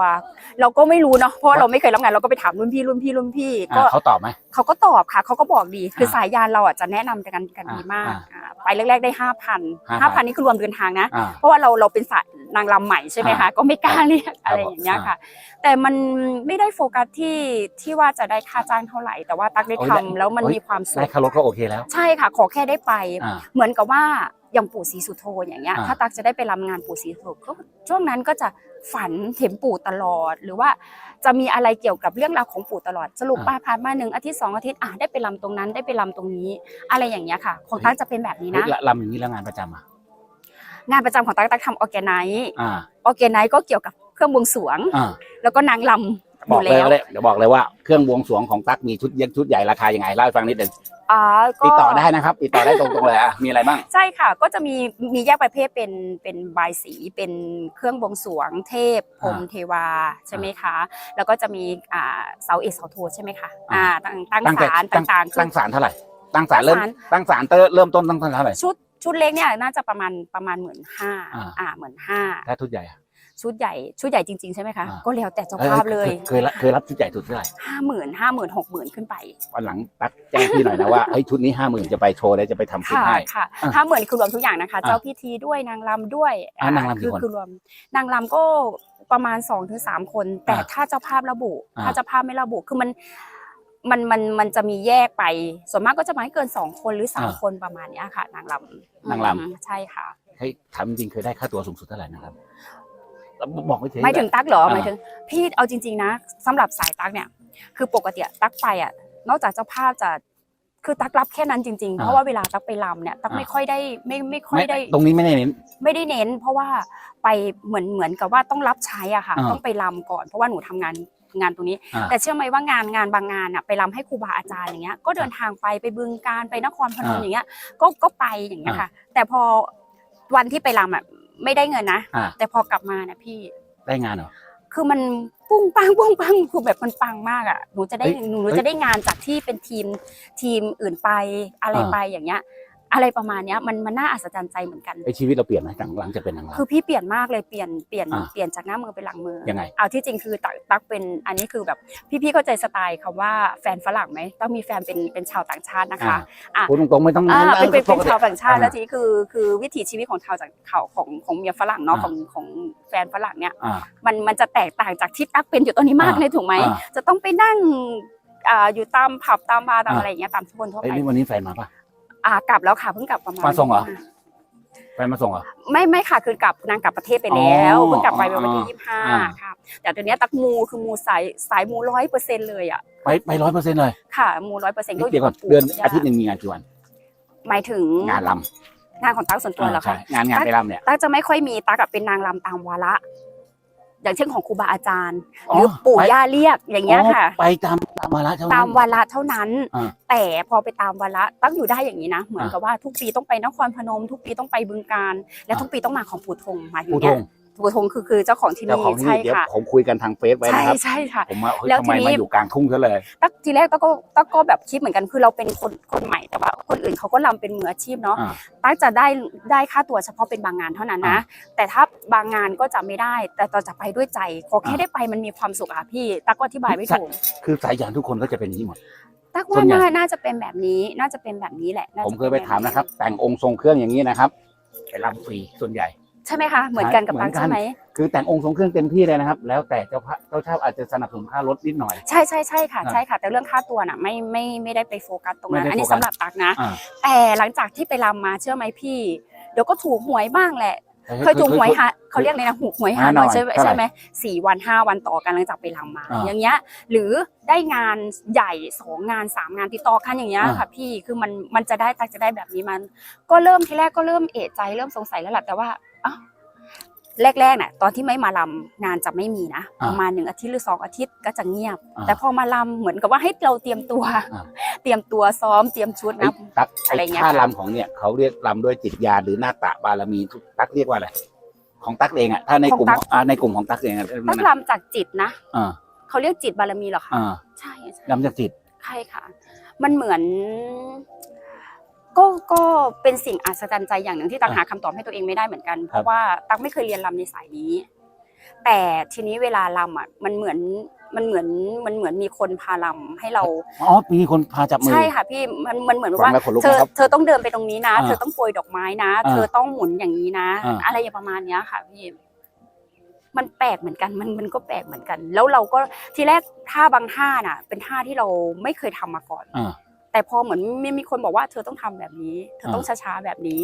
[SPEAKER 4] เราก็ไม่รู้เนาะเพราะว่าเราไม่เคยรับงานเราก็ไปถามรุ่นพี่รุ่นพี่รุ่นพี่ก็
[SPEAKER 1] อ่าเขาตอบไหม
[SPEAKER 4] เขาก็ตอบค่ะ เขาก็บอกดี คือ
[SPEAKER 1] อ่า
[SPEAKER 4] สายยานเราอะจะแนะนำกันกันดีมาก
[SPEAKER 1] อ่า
[SPEAKER 4] อ่าไปแรก ๆได้ห้าพันห้าพัน
[SPEAKER 1] 5,000
[SPEAKER 4] นี่คือรวมเดินทางนะ
[SPEAKER 1] อ่า
[SPEAKER 4] เพราะว่าเราเราเป็นสายนางรำใหม่ใช่ไหมคะ
[SPEAKER 1] อ่า
[SPEAKER 4] ก็ไม่กล้าเรียก
[SPEAKER 1] ครับ
[SPEAKER 4] อะไรอย่างเงี้ยค่ะ แต่มันไม่ได้โฟกัสที่ที่ว่าจะได้ค่าจ้างเท่าไหร่ แต่ว่าตักได้
[SPEAKER 1] โอ้ย
[SPEAKER 4] ทำ
[SPEAKER 1] ได้
[SPEAKER 4] แล้วมัน
[SPEAKER 1] โอ้ย
[SPEAKER 4] มีความสุ
[SPEAKER 1] ได้
[SPEAKER 4] ข
[SPEAKER 1] คารถก็โอเคแล้ว
[SPEAKER 4] ใช่ค่ะ ขอแค่ได้ไป
[SPEAKER 1] อ่า
[SPEAKER 4] เหมือนกับว่าอย่างปู่ศรีสุโธอย่างเงี้ย
[SPEAKER 1] อ่า
[SPEAKER 4] ถ้าตักจะได้ไปรำงานปู่ศรีสุโธก็ช่วงนั้นก็จะฝันเห็นปู่ตลอด หรือว่าจะมีอะไรเกี่ยวกับเรื่องราวของปู่ตลอด สรุป
[SPEAKER 1] อ่า
[SPEAKER 4] ป้าผ่านมาหนึ่งอาทิตย์สองอาทิตย์อะได้ไปรำตรงนั้นได้ไปรำตรงนี้ อะไรอย่างเงี้ยค่ะ ของตักจะเป็นแบบนี้
[SPEAKER 1] เฮ้
[SPEAKER 4] นะ
[SPEAKER 1] ยละรำอย่างนี้แล้วงานประจำอะ
[SPEAKER 4] งานประจำของตักตักทำออแกไนซ์
[SPEAKER 1] อ่า
[SPEAKER 4] ออแกไนซ์ก็เกี่ยวกับเครื่องบวงสรวง
[SPEAKER 1] อ่า
[SPEAKER 4] แล้วก็นางลำอ บ
[SPEAKER 1] อยู่กเลย
[SPEAKER 4] แล้ว
[SPEAKER 1] เลยเดี๋ยวบอกเลยว่าเครื่องบวงสรวงของตั๊กมีชุดเย็นชุดใหญ่ราคายังไงเล่าให้ฟังนิดหนึ่ง
[SPEAKER 4] อ่าก็
[SPEAKER 1] ติดต่อได้นะครับ ติดต่อได้ตรงๆเลยอะมีอะไรบ้าง
[SPEAKER 4] ใช่ค่ะ ก็จะมีมีแยกประเภทเป็นเป็นบายสีเป็นเครื่องบวงสรวงเทพพรหม
[SPEAKER 1] อ่า
[SPEAKER 4] เทวาใช่ไหมคะ แล้วก็จะมีอ่าเสาเอกเสาโทใช่ไหมคะ
[SPEAKER 1] อ่า
[SPEAKER 4] อ่าตั้งตั้ง
[SPEAKER 1] ตั้งแต่
[SPEAKER 4] ศาล
[SPEAKER 1] ตั้ง
[SPEAKER 4] ต่างๆคือ
[SPEAKER 1] ตั้งศาลเท่าไหร่ตั้งศาลเริ่ม
[SPEAKER 4] ตั้งศาล
[SPEAKER 1] ตั้งศาลเริ่มต้นตั้งเท่าไหร่
[SPEAKER 4] ชุดชุดเล็กเนี่ยน่าจะประมาณประมาณหมื่นห้า
[SPEAKER 1] อ่า
[SPEAKER 4] อ่าหมื่นห้า
[SPEAKER 1] ถ้าชุดใหญ่อะ
[SPEAKER 4] ชุดใหญ่ชุดใหญ่จริงๆใช่ไหมคะ
[SPEAKER 1] อ่า
[SPEAKER 4] ก็แล้วแต่เจ้าภาพเลย
[SPEAKER 1] เคยรับเคยรับชุดใหญ่สุดเท่าไหร่
[SPEAKER 4] ห้าหมื่นห้าหมื่นหกหมื่นขึ้นไป
[SPEAKER 1] วันหลังตั๊กแจ้งพี่หน่อยนะว่าเฮ้ยชุดนี้ห้าหมื่นจะไปโชว์แล้วจะไปทำชุด
[SPEAKER 4] ค่ะ
[SPEAKER 1] ให้
[SPEAKER 4] ค่ะ
[SPEAKER 1] อะ
[SPEAKER 4] ห้าหมื่นคือรวมทุกอย่างนะคะ
[SPEAKER 1] อะ
[SPEAKER 4] เจ้าพิธีด้วยนางรำด้วย
[SPEAKER 1] อะนางรำกี่
[SPEAKER 4] คือ
[SPEAKER 1] คน
[SPEAKER 4] คือรวมนางรำก็ประมาณสองถึงสามคน แต่
[SPEAKER 1] อะ
[SPEAKER 4] ถ้าเจ้าภาพระบุ
[SPEAKER 1] อะ
[SPEAKER 4] ถ้าเจ้าภาพไม่ระบุคือมันมันมันมันจะมีแยกไป ส่วนมากก็จะไม่เกินสองคนหรือสามคนประมาณเนี้ยค่ะ นางรำ
[SPEAKER 1] นางรำ
[SPEAKER 4] อืมใช่ค่ะ
[SPEAKER 1] เฮ้ยถามจริงๆเคยได้ค่าตัวสูงสุดเท่าไหร่นะครับแล้ว บอกไม่ถึง
[SPEAKER 4] ไม่ถึงตั๊กเหรอ
[SPEAKER 1] อ่า
[SPEAKER 4] หมายถึง พี่เอาจริง ๆ นะสำหรับสายตั๊กเนี่ย คือปกติอะตั๊กไปอะ นอกจากเจ้าภาพจะคือตั๊กรับแค่นั้นจริงๆ เพราะว่าเวลาตั๊กไปรำเนี่ยตั๊กไม่ค่อยได้ไม่ไม่ค่อย
[SPEAKER 1] ไม่
[SPEAKER 4] ได้
[SPEAKER 1] ตรงนี้ไม่ได้เน้น
[SPEAKER 4] ไม่ได้เน้น เพราะว่าไปเหมือนเหมือนกับว่าต้องรับใช้อะค่ะ
[SPEAKER 1] อ่า
[SPEAKER 4] ต้องไปรำก่อน เพราะว่าหนูทำงานงานตรงนี้
[SPEAKER 1] อ่า
[SPEAKER 4] แต่เชื่อไหมว่างานงานบางงานอะไปรำให้ครูบาอาจารย์อย่างเงี้ย ก็เดินทางไปไปบึงการไปนครพนม
[SPEAKER 1] อ่า
[SPEAKER 4] อย่างเงี้ย ก็ก็ไปอย่างเงี้ยค่ะ แต่พอวันที่ไปรำอะ ไม่ได้เงินนะ
[SPEAKER 1] อ่า
[SPEAKER 4] แต่พอกลับมาเนี่ยพี่
[SPEAKER 1] ได้งานเหรอ
[SPEAKER 4] คือมันปุ้งปังปุ้งปังคือแบบมันปังมากอะหนูจะได้
[SPEAKER 1] เฮ้ย
[SPEAKER 4] หนู
[SPEAKER 1] เฮ้ย
[SPEAKER 4] จะได้งานจากที่เป็นทีมทีมอื่นไปอะไร
[SPEAKER 1] อ่า
[SPEAKER 4] ไปอย่างเงี้ย อะไรประมาณเนี้ยมันมันน่าอัศจรรย์ใจเหมือนกัน
[SPEAKER 1] ไอชีวิตเราเปลี่ยนไหมหลังหลังจากเป็นนางรำ
[SPEAKER 4] คือพี่เปลี่ยนมากเลยเปลี่ยนเปลี่ยน
[SPEAKER 1] อ่า
[SPEAKER 4] เปลี่ยนจากหน้ามือเป็นหลังมือ
[SPEAKER 1] ยังไง
[SPEAKER 4] เอาที่จริงคือตักตักเป็นอันนี้คือแบบพี่ๆเข้าใจสไตล์คำว่าแฟนฝรั่งไหมต้องมีแฟนเป็นเป็นชาวต่างชาตินะคะ อะ
[SPEAKER 1] พูดตรงๆไม่ต้อง
[SPEAKER 4] อ่าเป็นเป็นเป็น
[SPEAKER 1] ปกติ
[SPEAKER 4] ชาวต่างชาติ
[SPEAKER 1] อ่า
[SPEAKER 4] แล้วทีนี้คือคือวิถีชีวิตของชาวจากเขาของของเมียฝรั่งเนาะ
[SPEAKER 1] อ่า
[SPEAKER 4] ของของแฟนฝรั่งเนี่ย
[SPEAKER 1] อ่า
[SPEAKER 4] มันมันจะแตกต่างจากที่ตักเป็นอยู่ตอนนี้มาก
[SPEAKER 1] อ่า
[SPEAKER 4] เลยถูกไหม
[SPEAKER 1] อ่า
[SPEAKER 4] จะต้องไปนั่งอ่าอยู่ตามผับตามบาร์ตาม
[SPEAKER 1] อ่า
[SPEAKER 4] อะไรอย่างเงี้ยตามทุกคนทั่ว
[SPEAKER 1] ไอ้ย
[SPEAKER 4] ไป
[SPEAKER 1] นี่วันนี้แฟนมาปะ
[SPEAKER 4] อ่ากลับแล้วค่ะเพิ่งกลับประมาณ
[SPEAKER 1] มาส่งเหรอแฟนมาส่งเหรอ
[SPEAKER 4] ไม่ไม่ค่ะคือกลับนางกลับประเทศไปแล้ว
[SPEAKER 1] อ๋อ
[SPEAKER 4] เพิ่งกลับไปวันที่
[SPEAKER 1] อ๋อ
[SPEAKER 4] ยี่สิบห้า
[SPEAKER 1] อ่า
[SPEAKER 4] ค่ะแต่ตัวเนี้ยตักมูคือมูสายสายมูร้อยเปอร์เซ็นต์เลยอะ
[SPEAKER 1] ไปไปร้อยเปอร์เซ็นต์เลย
[SPEAKER 4] ค่ะมูร้อยเปอร์เซ็นต์ก็อ
[SPEAKER 1] เดี๋ยว
[SPEAKER 4] ยู่
[SPEAKER 1] ก่อ
[SPEAKER 4] กันบปู่
[SPEAKER 1] เดือน
[SPEAKER 4] ย่
[SPEAKER 1] อาทิตย์หนึ่งมีงานกี่วัน
[SPEAKER 4] หมายถึง
[SPEAKER 1] งานล
[SPEAKER 4] งานของตั๊กส่วนำตัวเหรอ
[SPEAKER 1] ใช่
[SPEAKER 4] คะ
[SPEAKER 1] งานงานไปลำเนี่ย
[SPEAKER 4] ตั๊กจะไม่ค่อยมีตั๊กอะเป็นนางรำตามวาระ อย่างเช่นของครูบาอาจารย์
[SPEAKER 1] อ๋
[SPEAKER 4] ห
[SPEAKER 1] อ
[SPEAKER 4] รือปู่
[SPEAKER 1] ไป
[SPEAKER 4] ย่าเรียกอย่างเงี้ยค่ะ
[SPEAKER 1] อ๋อไปตามตามมาละเท่านั้น
[SPEAKER 4] ตามวาระเท่านั้น
[SPEAKER 1] อ่า
[SPEAKER 4] แต่พอไปตามวาระตั้งอยู่ได้อย่างนี้นะ เหมือน
[SPEAKER 1] อ่า
[SPEAKER 4] กับว่าทุกปีต้องไปนครพนม ทุกปีต้องไปบึงการ และ
[SPEAKER 1] อ่า
[SPEAKER 4] ทุกปีต้องมาของปู่ธงมาอยู่
[SPEAKER 1] ผู้ท
[SPEAKER 4] เนี้ย
[SPEAKER 1] ง
[SPEAKER 4] ปู่ธงคือคือเจ้าของที่
[SPEAKER 1] เจ้า
[SPEAKER 4] นี่
[SPEAKER 1] ของที่
[SPEAKER 4] ใช่
[SPEAKER 1] นี่เดี๋ยว
[SPEAKER 4] ค่ะ
[SPEAKER 1] ผมคุยกันทางเฟซไว้
[SPEAKER 4] ใช่
[SPEAKER 1] นะครับ
[SPEAKER 4] ใช่ค่ะ
[SPEAKER 1] ผมว่าเฮ้ย
[SPEAKER 4] แล้ว
[SPEAKER 1] ทำไม
[SPEAKER 4] ทีนี้
[SPEAKER 1] มาอยู่กลางทุ่งซะเลย
[SPEAKER 4] ตั๊กทีแรกตั๊กก็ตั๊กก็แบบคิดเหมือนกันคือเราเป็นคนคนใหม่แต่ว่าคนอื่นเขาก็รำเป็นมืออาชีพเนาะ
[SPEAKER 1] อ่า
[SPEAKER 4] ตั๊กจะได้ได้ค่าตัวเฉพาะเป็นบางงานเท่านั้นนะแต่ถ้าบางงานก็จะไม่ได้ แต่เราจะไปด้วยใจขอแค่
[SPEAKER 1] อ่า
[SPEAKER 4] ได้ไปมันมีความสุขอะพี่ ตั๊กก็อธิบายไม่ถูก
[SPEAKER 1] คือสายยานทุกคนก็จะเป็นอย่างนี้หมด
[SPEAKER 4] ตั๊ก
[SPEAKER 1] ส่ว
[SPEAKER 4] ว่าน
[SPEAKER 1] ใหญ่
[SPEAKER 4] น่าน่าจะเป็นแบบนี้น่าจะเป็นแบบนี้แหละน่า
[SPEAKER 1] ผม
[SPEAKER 4] จะ
[SPEAKER 1] เคยไปถามนะครับ แต่งองค์ทรงเครื่องอย่างนี้นะครับไปลำฟรีส่วนใหญ่
[SPEAKER 4] ใช่ไหมคะเหมือนกันกับ
[SPEAKER 1] เหมื
[SPEAKER 4] ตั๊
[SPEAKER 1] อกนกัน
[SPEAKER 4] ใช่ไหม
[SPEAKER 1] คือแต่งองค์ทรงเครื่องเต็มที่เลยนะครับ แล้วแต่เจ้าพระเจ้าเช่าอาจจะสนับสนุนค่ารถนิดหน่อย
[SPEAKER 4] ใช่ใช่ใช่ค่ะ
[SPEAKER 1] อ่า
[SPEAKER 4] ใช่ค่ะ แต่เรื่องค่าตัวน่ะไม่ไม่ไม่ได้ไปโฟกัสตรงนั้น
[SPEAKER 1] ไม่ได้
[SPEAKER 4] อันนี้
[SPEAKER 1] โฟกัส
[SPEAKER 4] สำหรับตั๊กนะ
[SPEAKER 1] อ่า
[SPEAKER 4] แต่หลังจากที่ไปรำมาเชื่อไหมพี่ เดี๋ยวก็ถูกหวยบ้างแหละ เคยถูกหวยฮะเขาเรียกเลยนะหูหวยฮาหน่อยใช่ไหม
[SPEAKER 1] เท่าไหร่
[SPEAKER 4] ใช่ไหมสี่วันห้าวันต่อกันหลังจากไปรำมา
[SPEAKER 1] อ่า
[SPEAKER 4] อย่างเงี้ย หรือได้งานใหญ่สองงานสามงานติดต่อกันอย่างเงี้ย
[SPEAKER 1] อ่า
[SPEAKER 4] ค่ะพี่คือมันมันจะได้ตักจะได้แบบนี้มัน ก็เริ่มทีแรกก็เริ่มเอะใจเริ่มสงสัยแล้วแหละแต่ว่าอ้าว แรกๆน่ะตอนที่ไม่มารำงานจะไม่มีนะ
[SPEAKER 1] อ่า
[SPEAKER 4] ประมาณหนึ่งอาทิตย์หรือสองอาทิตย์ก็จะเงียบ
[SPEAKER 1] อ่า
[SPEAKER 4] แต่พอมารำเหมือนกับว่าให้เราเตรียมตัว
[SPEAKER 1] อ่า
[SPEAKER 4] เตรียมตัวซ้อมเตรียมชุด
[SPEAKER 1] ไอ้
[SPEAKER 4] นะ
[SPEAKER 1] ตัก
[SPEAKER 4] อะไร
[SPEAKER 1] ไอ้
[SPEAKER 4] เงี้ย
[SPEAKER 1] ท่า
[SPEAKER 4] ค่ะ
[SPEAKER 1] ลำของเนี่ยเขาเรียกลำด้วยจิตญาณหรือหน้าตะบารมีทุกตักเรียกว่าอะไรของตักเองอะถ้าในกลุ่ม
[SPEAKER 4] ของตั๊ก
[SPEAKER 1] อ่าในกลุ่มของตักเองอะ
[SPEAKER 4] ตักรำจากจิตนะ
[SPEAKER 1] อ่า
[SPEAKER 4] เขาเรียกจิตบารมีเหรอคะ
[SPEAKER 1] อ่า
[SPEAKER 4] ใช่ใช่
[SPEAKER 1] ลำจากจิต
[SPEAKER 4] ใช่ค่ะ มันเหมือน ก็ก็เป็นสิ่งอัศจรรย์ใจอย่างหนึ่งที่ตัก
[SPEAKER 1] อะ
[SPEAKER 4] หาคำตอบให้ตัวเองไม่ได้เหมือนกัน เพ
[SPEAKER 1] ครับ
[SPEAKER 4] ราะว่าตักไม่เคยเรียนรำในสายนี้ แต่ทีนี้เวลารำอะมันเหมือนมันเหมือนมันเหมือนมีคนพารำให้เรา
[SPEAKER 1] อ๋อมีคนพาจับมือ
[SPEAKER 4] ใช่ค่ะพี่มันมันเหมือน
[SPEAKER 1] ฟั
[SPEAKER 4] ว่าง
[SPEAKER 1] แล้วขนลุก
[SPEAKER 4] เธอ
[SPEAKER 1] นะครับ
[SPEAKER 4] เธอต้องเดินไปตรงนี้นะ
[SPEAKER 1] อ่า
[SPEAKER 4] เธอต้องโปรยดอกไม้นะ
[SPEAKER 1] อ่า
[SPEAKER 4] เธอต้องหมุนอย่างนี้นะ
[SPEAKER 1] อ่า
[SPEAKER 4] อะไรอย่างประมาณเนี้ยค่ะพี่มันแปลกเหมือนกันมันมันก็แปลกเหมือนกัน แล้วเราก็ทีแรกท่าบางท่าน่ะ เป็นท่าที่เราไม่เคยทำมาก่อน
[SPEAKER 1] อ่า
[SPEAKER 4] แต่พอเหมือนมีมีคนบอกว่าเธอต้องทำแบบนี้ เธอต้องช้าๆแบบนี้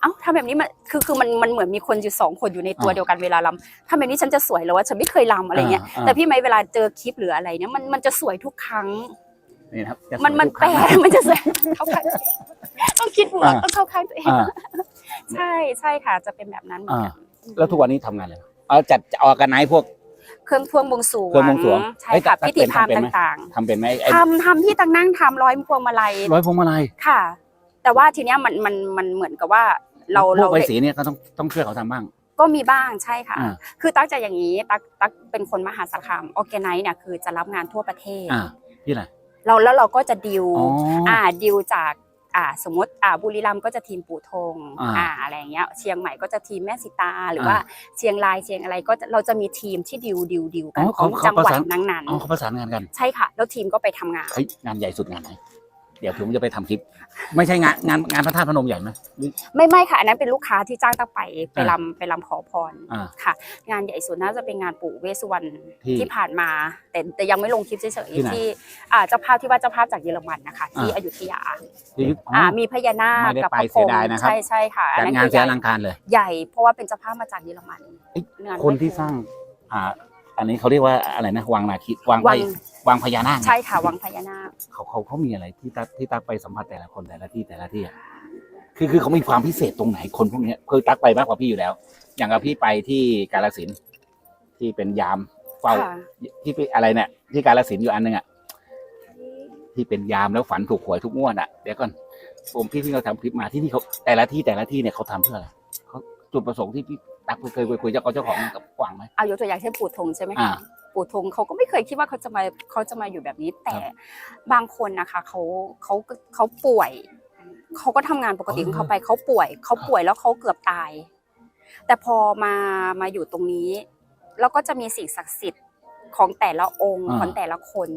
[SPEAKER 4] เอ้าทำแบบนี้มันคือคือมันมันเหมือนมีคนอยู่สองคนอยู่ในตัว
[SPEAKER 1] อ่า
[SPEAKER 4] เดียวกันเวลาลำทำแบบนี้ฉันจะสวยแล้วว่าฉันไม่เคยลำอะไรเงี้ย
[SPEAKER 1] อ่า
[SPEAKER 4] แต่พี่ไหมเวลาเจอคลิปหรืออะไรเนี่ยมันมันจะสวยทุกครั้ง
[SPEAKER 1] นี่นะครับจะ
[SPEAKER 4] มันมัน
[SPEAKER 1] ทุกค
[SPEAKER 4] แปล
[SPEAKER 1] รั้ง
[SPEAKER 4] กมันจะสวยเข้าข้างตัวเองต้องคิดบวก
[SPEAKER 1] อ่า
[SPEAKER 4] ต้องเข้าข้างตัวเอง
[SPEAKER 1] อ่า
[SPEAKER 4] ใช่ใช่ค่ะจะเป็นแบบนั้นเหมือนกัน
[SPEAKER 1] แล้วทุกวันนี้ทำงานอะไรเอาจัดออกกันไหนพวก
[SPEAKER 4] เครื่องพวงบวงสรวง
[SPEAKER 1] เครื่องบวงสรวง
[SPEAKER 4] ใช่
[SPEAKER 1] เฮ้ย
[SPEAKER 4] ค่ะ
[SPEAKER 1] ตั๊ก
[SPEAKER 4] พิธีพราหมณ์
[SPEAKER 1] เป็นไหม
[SPEAKER 4] ต่าง
[SPEAKER 1] ทำเป็นไหมไอ้
[SPEAKER 4] ๆทำทำที่ตังนั่งทำร้อยพวงมาลัย
[SPEAKER 1] ร้อยพวงมาลัย
[SPEAKER 4] ค่ะ แต่ว่าทีเนี้ยมันมันมันเหมือนกับว่า เรา
[SPEAKER 1] พว
[SPEAKER 4] เรา
[SPEAKER 1] กใบสีเนี่ยก็ต้องต้องช่วยเขาทำบ้าง
[SPEAKER 4] ก็มีบ้างใช่ค่ะ
[SPEAKER 1] อ่า
[SPEAKER 4] คือตั๊กจะอย่างนี้ตั๊กตั๊กเป็นคนมหาสารคามออแกไนซ์เนี่ยคือจะรับงานทั่วประเทศ
[SPEAKER 1] อ่าพี่อะไร
[SPEAKER 4] เราแล้วเราก็จะดิว
[SPEAKER 1] อ๋ออ
[SPEAKER 4] อ่าดิวจาก อ่าสมมติอ่าบุรีรัมย์ก็จะทีมปู่ธง
[SPEAKER 1] อ่า
[SPEAKER 4] อ่าอะไรอย่างเงี้ยเชียงใหม่ก็จะทีมแม่สิตาหรือ
[SPEAKER 1] อ่า
[SPEAKER 4] ว่าเชียงรายเชียงอะไรก็จะเราจะมีทีมที่ดิวดิวดิวกัน
[SPEAKER 1] อ๋อ
[SPEAKER 4] ข
[SPEAKER 1] เขา
[SPEAKER 4] อง
[SPEAKER 1] เขา
[SPEAKER 4] จังหวัด
[SPEAKER 1] ประสาน
[SPEAKER 4] นั้น
[SPEAKER 1] อ๋อเขาประสานงานกัน
[SPEAKER 4] ๆใช่ค่ะ แล้วทีมก็ไปทำงาน
[SPEAKER 1] เฮ้ยงานใหญ่สุดงานไหน เดี๋ยวผมจะไปทำคลิป ไม่ใช่งานงานงานพระธาตุพนมใหญ่ไหมหรือ
[SPEAKER 4] ไม่ไม่ค่ะอันนั้นเป็นลูกค้าที่จ้างตั้งไปไป
[SPEAKER 1] อ่า
[SPEAKER 4] ลำไปลำขอพร
[SPEAKER 1] อ่า
[SPEAKER 4] ค่ะ งานใหญ่สุดน่าจะเป็นงานปู่เวสสุวรรณ
[SPEAKER 1] ที่
[SPEAKER 4] ที่ผ่านมา แต่แต่ยังไม่ลงคลิปเฉย
[SPEAKER 1] ที่ไหน
[SPEAKER 4] ๆที่อ่าเจ้าภาพที่ว่าเจ้าภาพจากเยอรมันนะคะ ที่
[SPEAKER 1] อ่า
[SPEAKER 4] อยุธยา
[SPEAKER 1] ที่อ๋อ
[SPEAKER 4] อ่ามีพญานาค
[SPEAKER 1] ไม่ได้
[SPEAKER 4] กับ
[SPEAKER 1] ไป
[SPEAKER 4] พระพ
[SPEAKER 1] เสี
[SPEAKER 4] ร
[SPEAKER 1] ย
[SPEAKER 4] หม
[SPEAKER 1] ดายนะครับ
[SPEAKER 4] ใช่ใช่ค่ะอั
[SPEAKER 1] จัด
[SPEAKER 4] นั้น
[SPEAKER 1] งาน
[SPEAKER 4] คือ
[SPEAKER 1] เสีย
[SPEAKER 4] ใหญ่
[SPEAKER 1] อลังการเลย
[SPEAKER 4] ใหญ่เพราะว่าเป็นเจ้าภาพมาจากเยอรมัน
[SPEAKER 1] เอ้ย
[SPEAKER 4] งาน
[SPEAKER 1] คนที่สร้าง อ่า อันนี้เขาเรียกว่าอะไรนะวังนาคิวัง
[SPEAKER 4] วั
[SPEAKER 1] ไป
[SPEAKER 4] ง
[SPEAKER 1] วังพญานาค
[SPEAKER 4] ใช่ค่ะวังพญานาค
[SPEAKER 1] เขาเขาเขามีอะไรที่ตักที่ตักไปสัมผัสแต่ละคนแต่ละที่แต่ละที่อะคือคือเขามีความพิเศษตรงไหนคนพวกเนี้ยคือตักไปมากกว่าพี่อยู่แล้ว อย่างกับพี่ไปที่กาลสินธุ์ที่เป็นยามเฝ้า
[SPEAKER 4] ค่ะ
[SPEAKER 1] ที่ไปอะไรเนี่ยที่กาลสินธุ์อยู่อันหนึงอะที่เป็นยามแล้วฝันถูกหวยทุกงวดอะเดี๋ยวก่อนผมพี่ที่เราทำคลิปมาที่นี่เขาแต่ละที่แต่ละที่เนี่ยเขาทำเพื่ออะไรเขาจุดประสงค์ที่พี่ตักเคยไปคุยเจ้าเจ้าของกับกวางไหม
[SPEAKER 4] เอายกตัวอย่างเช่นปู่ธงใช่ไหม
[SPEAKER 1] อ่า
[SPEAKER 4] คะ ปู่ธงเขาก็ไม่เคยคิดว่าเขาจะมาเขาจะมาอยู่แบบนี้ แต่บางคนนะคะเขาเขาเขาป่วยเขาก็ทำงานปกติของเขาไปเขาป่วยเขาป่วยแล้วเขาเกือบตาย แต่พอมามาอยู่ตรงนี้แล้วก็จะมีสิ่งศักดิ์สิทธิ์ของแต่ละองค์
[SPEAKER 1] อ่า
[SPEAKER 4] ของแต่ละคน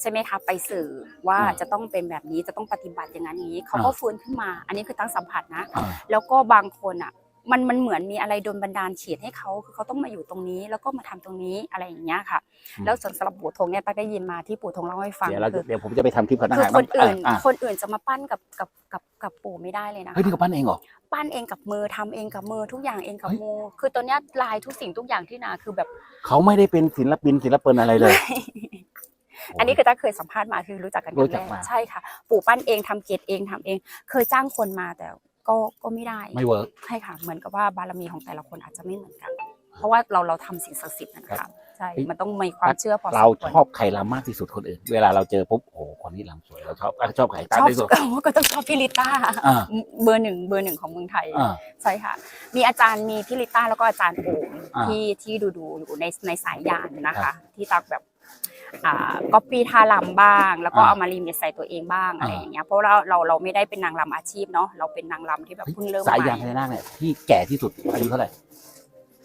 [SPEAKER 4] ใช่ไหมคะไปสื่อว่า
[SPEAKER 1] อ่า
[SPEAKER 4] จะต้องเป็นแบบนี้จะต้องปฏิบัติอย่างนั้นอย่างนี้เขาก็
[SPEAKER 1] อ่า
[SPEAKER 4] ฟื้นขึ้นมา อันนี้คือตั้งสัมผัสนะ
[SPEAKER 1] อ่า
[SPEAKER 4] แล้วก็บางคนอะ มันมันเหมือนมีอะไรโดนบันดาลฉีดให้เขาคือเขาต้องมาอยู่ตรงนี้แล้วก็มาทำตรงนี้อะไรอย่างเงี้ยค่ะ
[SPEAKER 1] อืม
[SPEAKER 4] แล้วส่วนสำหรับปู่ธงเนี่ยตาได้ยินมาที่ปู่ธงเล่าให้ฟัง
[SPEAKER 1] เดี๋ยวเรา
[SPEAKER 4] คือ
[SPEAKER 1] เดี๋ยวผมจะไปทำคลิปกับท
[SPEAKER 4] คือ
[SPEAKER 1] หาร
[SPEAKER 4] คนอื่น
[SPEAKER 1] อ่า
[SPEAKER 4] คนอื่นจะมาปั้นกับกับกับกับปู่ไม่ได้เลยนะ
[SPEAKER 1] เฮ้ย
[SPEAKER 4] คะ
[SPEAKER 1] นี่กับปั้นเองเหรอ
[SPEAKER 4] ปั้นเองกับมือทำเองกับมือทุกอย่างเองกับ
[SPEAKER 1] เฮ้ย
[SPEAKER 4] มือคือตอนเนี้ยลายทุกสิ่งทุกอย่างที่นาคือแบบ
[SPEAKER 1] เขาไม่ได้เป็นศิลปินศิลปินอะไรเลย
[SPEAKER 4] อันนี้คือตาเคยสัมภาษณ์มาคือรู้จักกันค
[SPEAKER 1] รู้
[SPEAKER 4] รั้ง
[SPEAKER 1] จั
[SPEAKER 4] แร
[SPEAKER 1] ก
[SPEAKER 4] ก
[SPEAKER 1] มา
[SPEAKER 4] ใช่ค่ะ ปู่ปั้นเองทำเกตเองทำเอง เคยจ้างคนมาแต่ ก็ก็ไม่ได้
[SPEAKER 1] ไม่เวิร์ก
[SPEAKER 4] ใช่ค่ะเหมือนกับว่าบารมีของแต่ละคนอาจจะไม่เหมือนกัน เพราะว่าเราเราทำสิ่งศักดิ์สิทธิ์นะ
[SPEAKER 1] ครั
[SPEAKER 4] คะ
[SPEAKER 1] บ
[SPEAKER 4] ใช่
[SPEAKER 1] เฮ้ย
[SPEAKER 4] มันต้องมีความเชื่อพอสมควร
[SPEAKER 1] เราชอบใครลำมากที่สุดคนอื่น เวลาเราเจอปุ๊บโอ้โหคนนี้ลำสวยเราชอบอะชอบใครตาม
[SPEAKER 4] ชอบ
[SPEAKER 1] ที่สุด
[SPEAKER 4] ก็ต้องชอบพี่ลิต้า
[SPEAKER 1] อ่า
[SPEAKER 4] เบอร์หนึ่งเบอร์หนึ่งของเมืองไทย
[SPEAKER 1] อ่า
[SPEAKER 4] ใช่ค่ะ มีอาจารย์มีพี่ลิต้าแล้วก็อาจารย์โอม
[SPEAKER 1] อ่า
[SPEAKER 4] ที่ที่ดูดูอยู่ในในสายยานนะ
[SPEAKER 1] ครั
[SPEAKER 4] คะ
[SPEAKER 1] บ
[SPEAKER 4] ที่ตักแบบอ่า ก๊อปปี้ท่าลำบ้าง แล้วก็
[SPEAKER 1] อ่า
[SPEAKER 4] เอามารีเมคใส่ตัวเองบ้างอะไร
[SPEAKER 1] อ่า
[SPEAKER 4] อย่างเงี้ยเพราะเราเราเราไม่ได้เป็นนางรำอาชีพเนาะเราเป็นนางรำที่แบบเพิ่งเริ่ม
[SPEAKER 1] สาย
[SPEAKER 4] ใหม่
[SPEAKER 1] ยางพญานาคเนี่ยที่แก่ที่สุดอายุเท่าไหร่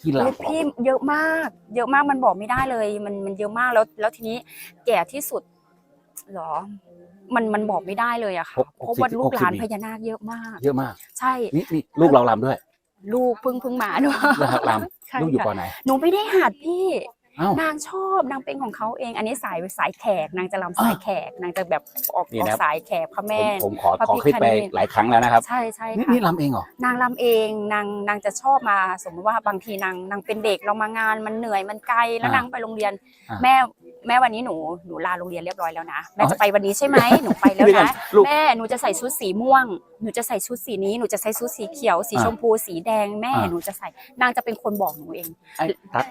[SPEAKER 1] ที่
[SPEAKER 4] ลูก
[SPEAKER 1] ลำ
[SPEAKER 4] พี่เยอะมาก เยอะมากมันบอกไม่ได้เลย มันมันเยอะมากแล้ว แล้วทีนี้แก่ที่สุดเหรอ มันมันบอกไม่ได้เลยอะค่ะ
[SPEAKER 1] หก
[SPEAKER 4] เพราะว่า
[SPEAKER 1] หกสิบ
[SPEAKER 4] ลูกหลาน
[SPEAKER 1] หกสิบ
[SPEAKER 4] พญานาคเยอะมาก
[SPEAKER 1] เยอะมาก
[SPEAKER 4] ใช่
[SPEAKER 1] นี่นี่ลูกเราลำด้วย
[SPEAKER 4] ลูกเพิ่งเพิ่งมาด้วย
[SPEAKER 1] นะครับล
[SPEAKER 4] ใช่ำ
[SPEAKER 1] ลูกอยู่ปอ
[SPEAKER 4] ค่ะ
[SPEAKER 1] ไหน
[SPEAKER 4] หนูไม่ได้หัดพี่
[SPEAKER 1] เอ้านา
[SPEAKER 4] งชอบนางเป็นของเขาเอง อันนี้สายสายแขกนางจะรำสายแขกนางจะแบบออก
[SPEAKER 1] นี่
[SPEAKER 4] ออก
[SPEAKER 1] นะ
[SPEAKER 4] สายแขกพระ
[SPEAKER 1] ผม
[SPEAKER 4] แม่
[SPEAKER 1] ผมขอ
[SPEAKER 4] พระ
[SPEAKER 1] ขอ
[SPEAKER 4] พิ
[SPEAKER 1] คลิป
[SPEAKER 4] ฆ
[SPEAKER 1] ไป
[SPEAKER 4] เนศ
[SPEAKER 1] หลายครั้งแล้วนะครับ
[SPEAKER 4] ใช่ใช่
[SPEAKER 1] นี่
[SPEAKER 4] ค่ะ
[SPEAKER 1] นี่ลำเองเหรอ
[SPEAKER 4] นางรำเองนางนางจะชอบมาสมมติว่าบางทีนางนางเป็นเด็กเรามางานมันเหนื่อยมันไกลแล้ว
[SPEAKER 1] อ่านา
[SPEAKER 4] งไปโรงเรียน
[SPEAKER 1] อ่า
[SPEAKER 4] แม่แม่วันนี้หนูหนูลาโรงเรียนเรียบร้อยแล้วนะแม่
[SPEAKER 1] เอา
[SPEAKER 4] จะไปวันนี้ใช่ไหมหนูไปแล้ว
[SPEAKER 1] เดี๋ยวก่อน
[SPEAKER 4] นะ
[SPEAKER 1] ลูก
[SPEAKER 4] แม่หนูจะใส่ชุดสีม่วง หนูจะใส่ชุดสีนี้หนูจะใส่ชุดสีเขียว สี
[SPEAKER 1] อ่า
[SPEAKER 4] ชมพู สีแดงแม่
[SPEAKER 1] อ่า
[SPEAKER 4] หนูจะใส่นางจะเป็นคนบอกหนูเอง
[SPEAKER 1] ไอ้ตั๊ก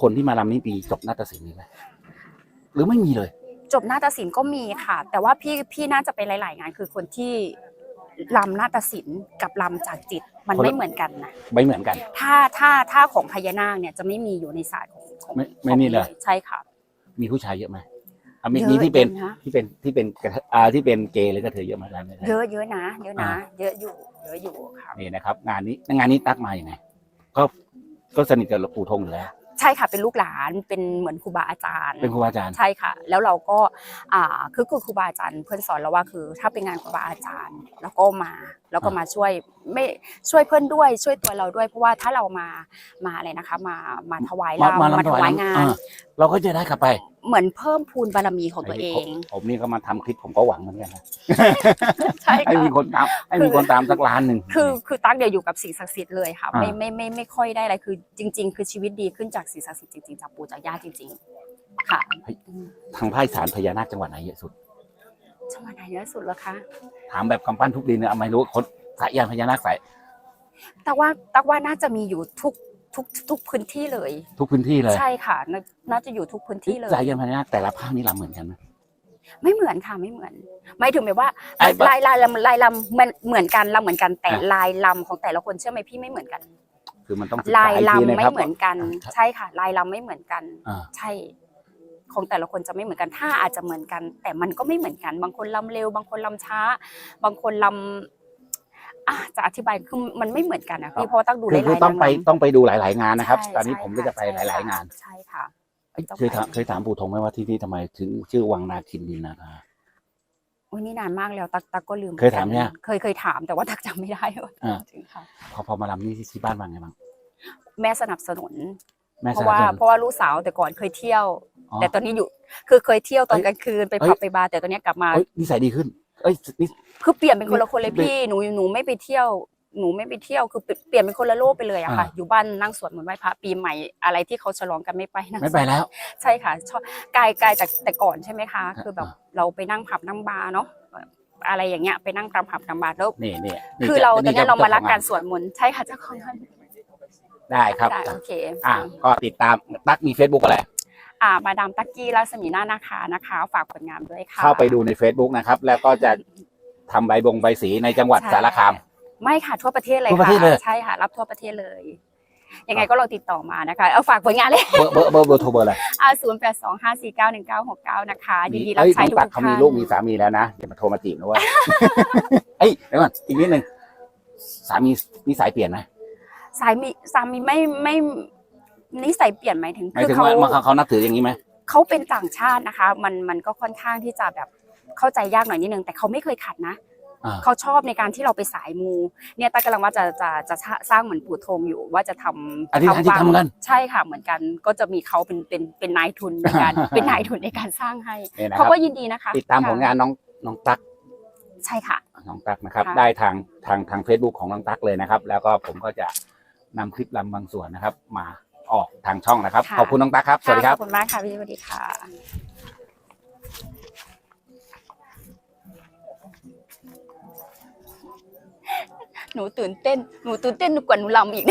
[SPEAKER 1] คนที่มาลำนี้ปีจบนาฏศิลป์มีไหมหรือไม่มีเลย
[SPEAKER 4] จบนาฏศิลป์ก็มีค่ะ แต่ว่าพี่พี่น่าจะไปหลาย ๆ งาน คือคนที่ลำนาฏศิลป์กับลำจากจิต มัน
[SPEAKER 1] คนละ
[SPEAKER 4] ไม่เหมือนกันนะ
[SPEAKER 1] ไม่เหมือนกัน
[SPEAKER 4] ถ้าถ้าถ้าของพญานาคเนี่ยจะไม่มีอยู่ในศาสตร์ของของ
[SPEAKER 1] ไม่ไม่
[SPEAKER 4] ของ
[SPEAKER 1] มีเลย
[SPEAKER 4] ใช่ค่ะ
[SPEAKER 1] มีผู้ชายเยอะไหมอะมี
[SPEAKER 4] เยอะ
[SPEAKER 1] มีที่เป็น
[SPEAKER 4] เยอะนะ
[SPEAKER 1] ที่เป็นที่เป็นกระเทอ่าที่เป็นเกย์หรือกระเทยเยอะไหมร้านนี้
[SPEAKER 4] เยอะเยอะนะเยอะนะ
[SPEAKER 1] อ่า
[SPEAKER 4] เยอะอยู่ เยอะอยู่ค่ะ
[SPEAKER 1] นี่นะครับ งานนี้งานนี้ตักมาอย่างไงก็ก็สนิทกับหลวงปู่ทงอยู่แล้ว
[SPEAKER 4] ใช่ค่ะเป็นลูกหลานเป็นเหมือนครูบาอาจารย์
[SPEAKER 1] เป็นครูบาอาจารย์
[SPEAKER 4] ใช่ค่ะ แล้วเราก็อ่าคือคือครูบาอาจารย์เพื่อนสอนเราว่าคือ ถ้าเป็นงานครูบาอาจารย์ แล้วก็มาแล้วก็มาช่วยไม่ช่วยเพื่อนด้วยช่วยตัวเราด้วย เพราะว่าถ้าเรามามาอะไรนะคะ มามาถวายเรา
[SPEAKER 1] มา
[SPEAKER 4] มา
[SPEAKER 1] ลำ
[SPEAKER 4] ถวายงาน
[SPEAKER 1] อ่เราก็จะได้กลับไป
[SPEAKER 4] เหมือนเพิ่มพูนบารมีของตัวเอ
[SPEAKER 1] ผม
[SPEAKER 4] ง
[SPEAKER 1] ผมนี่ก็มาทำคลิปผมก็หวังเหมือนกันนะ
[SPEAKER 4] ใช่
[SPEAKER 1] ให้
[SPEAKER 4] ค่ะ
[SPEAKER 1] มีคนตามให้มีคนตามสักล้านหนึ่ง
[SPEAKER 4] คือคือตั๊กเดี๋ยวอยู่กับสิ่งศักดิ์สิทธิ์เลยค่ะ
[SPEAKER 1] อ่า
[SPEAKER 4] ไม่ไม่ไม่ไม่ค่อยได้อะไรคือ จริง ๆ คือชีวิตดีขึ้นจากสิ่งศักดิ์สิทธิ์จริงๆจากปู่จากย่าจริง ๆ ค่ะ
[SPEAKER 1] ทางภาคอีสานพญานาคจังหวัดไหนเยอะสุด
[SPEAKER 4] จังหวัดไหนเยอะสุดเหรอคะ
[SPEAKER 1] ถามแบบกำปั้นทุกดินเนี่ยเอาไม่รู้คนสายยานพญานาคสาย
[SPEAKER 4] ตักว่าตักว่าน่าจะมีอยู่ทุกทุกทุกพื้นที่เลย
[SPEAKER 1] ทุกพื้นที่เลย
[SPEAKER 4] ใช่ค่ะน่าน่าจะอยู่ทุกพื้นที่เลย
[SPEAKER 1] สายยันพญานาคแต่ละภาคนี่ลำเหมือนกันไหม
[SPEAKER 4] ไม่เหมือนค่ะไม่เหมือนหมายถึงแบบว่า
[SPEAKER 1] ไอ้บะ
[SPEAKER 4] ลายลายลำลายลำมันเหมือนกันลำเหมือนกันแต่
[SPEAKER 1] อะ
[SPEAKER 4] ลายลำของแต่ละคนเชื่อไหมพี่ไม่เหมือนกัน
[SPEAKER 1] คือมันต้องศึก
[SPEAKER 4] ลา
[SPEAKER 1] ษายอีกที
[SPEAKER 4] ลำ
[SPEAKER 1] นะ
[SPEAKER 4] ไม่
[SPEAKER 1] ครับ
[SPEAKER 4] เหมือนกัน
[SPEAKER 1] ครับ
[SPEAKER 4] ใช่ค่ะ ลายลำไม่เหมือนกัน
[SPEAKER 1] อ่า
[SPEAKER 4] ใช่ ของแต่ละคนจะไม่เหมือนกันท่าอาจจะเหมือนกัน แต่มันก็ไม่เหมือนกัน บางคนลำเร็ว บางคนลำช้า บางคนลำอะจะอธิบายคือมันไม่เหมือนกันนะพี่เพราะว่าต้องดูห
[SPEAKER 1] คือ
[SPEAKER 4] ลาย
[SPEAKER 1] คือ
[SPEAKER 4] ๆ
[SPEAKER 1] ต้องไป
[SPEAKER 4] ลำ
[SPEAKER 1] ต้องไปดูหลาย ๆ งานนะครับ
[SPEAKER 4] ใช่
[SPEAKER 1] ตอนนี้
[SPEAKER 4] ใช่
[SPEAKER 1] ผมก็จะไป
[SPEAKER 4] ค่
[SPEAKER 1] หลาย ๆ งาน
[SPEAKER 4] ใช่ค่ะ
[SPEAKER 1] เอ้ย
[SPEAKER 4] ต้อง
[SPEAKER 1] เคยถาม
[SPEAKER 4] ไป
[SPEAKER 1] เคยถามปู่ธงไหมว่าที่นี่ทำไมถึงชื่อวังนาคินดินนาคา
[SPEAKER 4] โอ้ยนี่นานมากแล้วตักตักก็ลืม
[SPEAKER 1] เคยถามเนี่ย
[SPEAKER 4] เคยเคยถามแต่ว่าตักจำไม่ได้ว่า
[SPEAKER 1] อ่า
[SPEAKER 4] ถึงค่ะ
[SPEAKER 1] พอพอมาลำนี่ที่ที่บ้านว่าไงบ้าง
[SPEAKER 4] แม่สนับสนุน
[SPEAKER 1] แม่
[SPEAKER 4] เพราะว่า
[SPEAKER 1] สนับสนุน
[SPEAKER 4] เพราะว่าลูกสาวแต่ก่อนเคยเที่ยว
[SPEAKER 1] อ๋อ
[SPEAKER 4] แต่ตอนนี้อยู่คือเคยเที่ยวตอน
[SPEAKER 1] เอ้ย
[SPEAKER 4] กลางคืนไป
[SPEAKER 1] เอ้ย
[SPEAKER 4] ผับไปบาร์แต่ตอนนี้กลับมา
[SPEAKER 1] เอ้ยนิสัยดีขึ้น เอ้ยนี่
[SPEAKER 4] คือเปลี่ยนเป็นคนละคนเลย
[SPEAKER 1] เป็น
[SPEAKER 4] พี่หนูหนูไม่ไปเที่ยวหนูไม่ไปเที่ยวคือเปลี่ยนเป็นคนละโลกไปเลยอะค่ะ
[SPEAKER 1] อ่า
[SPEAKER 4] อยู่บ้านนั่งสวดมนต์ไหว้พระปีใหม่อะไรที่เขาฉลองกันไม่ไปนั่ง
[SPEAKER 1] ไม่ไปแล้ว
[SPEAKER 4] ใช่ค่ะชอบกายกายจากแต่ก่อนใช่ไหมคะ คือแบบ
[SPEAKER 1] อ่า
[SPEAKER 4] เราไปนั่งผับนั่งบาร์เนาะอะไรอย่างเงี้ยไปนั่งตามผับตามบาร์แล้ว
[SPEAKER 1] นี่นี่
[SPEAKER 4] คือเราตอนเนี้ยเรามารัก
[SPEAKER 1] จ้
[SPEAKER 4] การสวดมนต์ใช่ค่ะเจ้าของงาน
[SPEAKER 1] ได้ครับ
[SPEAKER 4] ได้โอเค
[SPEAKER 1] อะก็ติดตามตั๊กมี Facebook อะไร
[SPEAKER 4] อ่ามาดามตักกี้รัศมีนานะคะนะคะ ฝากผลงานด้วยค่ะ
[SPEAKER 1] เข้าไปดูใน Facebook นะครับ แล้วก็จะทำใบบงใบสีในจังหวัด
[SPEAKER 4] ใช่
[SPEAKER 1] สารคาม
[SPEAKER 4] ไม่ค่ะทั่วประเทศเลย
[SPEAKER 1] ทั่วประ
[SPEAKER 4] ค่ะ
[SPEAKER 1] เทศเลย
[SPEAKER 4] ใช่ค่ะ รับทั่วประเทศเลย ยังไงก็ลองติดต่อมานะคะ เอาฝากผลงานเลย
[SPEAKER 1] เบอร์เบอร์เบอร์เบอร์โทรเบอร์อะไร
[SPEAKER 4] อ่าศูนย์แปดสองห้าสี่เก้าหนึ่งเก้าหกเก้านะคะยินดีรับ
[SPEAKER 1] เอ้ย
[SPEAKER 4] ใช้
[SPEAKER 1] น้อง
[SPEAKER 4] ทุก
[SPEAKER 1] ตั๊ก
[SPEAKER 4] ๆ
[SPEAKER 1] เขา
[SPEAKER 4] ท่าน
[SPEAKER 1] มีลูกมีสามีแล้วนะอย่ามาโทรมาจีบนะเว่าเอ้ยเดี๋ยวก่อนอีกนิดนึงสามีนิสัยเปลี่ยนไหม
[SPEAKER 4] สามีสามีไม่ไม่ นิสัยเปลี่ยนไหมายถึง
[SPEAKER 1] หมาย
[SPEAKER 4] คือ
[SPEAKER 1] ถึง
[SPEAKER 4] เขา
[SPEAKER 1] ว่าเขาเขานับถืออย่างนี้ไหม
[SPEAKER 4] เขาเป็นต่างชาตินะคะ มันมันก็ค่อนข้างที่จะแบบเข้าใจยากหน่อยนิดนึง แต่เขาไม่เคยขัดนะ
[SPEAKER 1] อ่า
[SPEAKER 4] เขาชอบในการที่เราไปสายมู เนี่ยตากำลังว่าจะจะจะสร้างเหมือนปู่โทงอยู่ว่าจะทำ
[SPEAKER 1] อันนี้อันที่
[SPEAKER 4] ฟาร์
[SPEAKER 1] ทำกัน
[SPEAKER 4] ใช่ค่ะเหมือนกันก็จะมีเขาเป็นเป็นเป็นนายทุนในการ เป็นนายทุนในการสร้างให้
[SPEAKER 1] เนี่ยนะค
[SPEAKER 4] เขา
[SPEAKER 1] รับ
[SPEAKER 4] ก็ยินดีนะคะ
[SPEAKER 1] ติดตามผลงานน้องน้องตั๊ก
[SPEAKER 4] ใช่ค่ะ
[SPEAKER 1] น้องตั๊กนะครับ
[SPEAKER 4] ค่ะ
[SPEAKER 1] ได้ทางทางทาง Facebook ของน้องตั๊กเลยนะครับ แล้วก็ผมก็จะนำคลิปลำบางส่วนนะครับ มา ออกทางช่องนะครับขอบคุณน้องตั๊กครับ สวัสดีครับ
[SPEAKER 4] ขอบคุณมากค่ะพี่สวัสดีค่ะ หนูตื่นเต้น หนูตื่นเต้นกว่าหนูลำอีก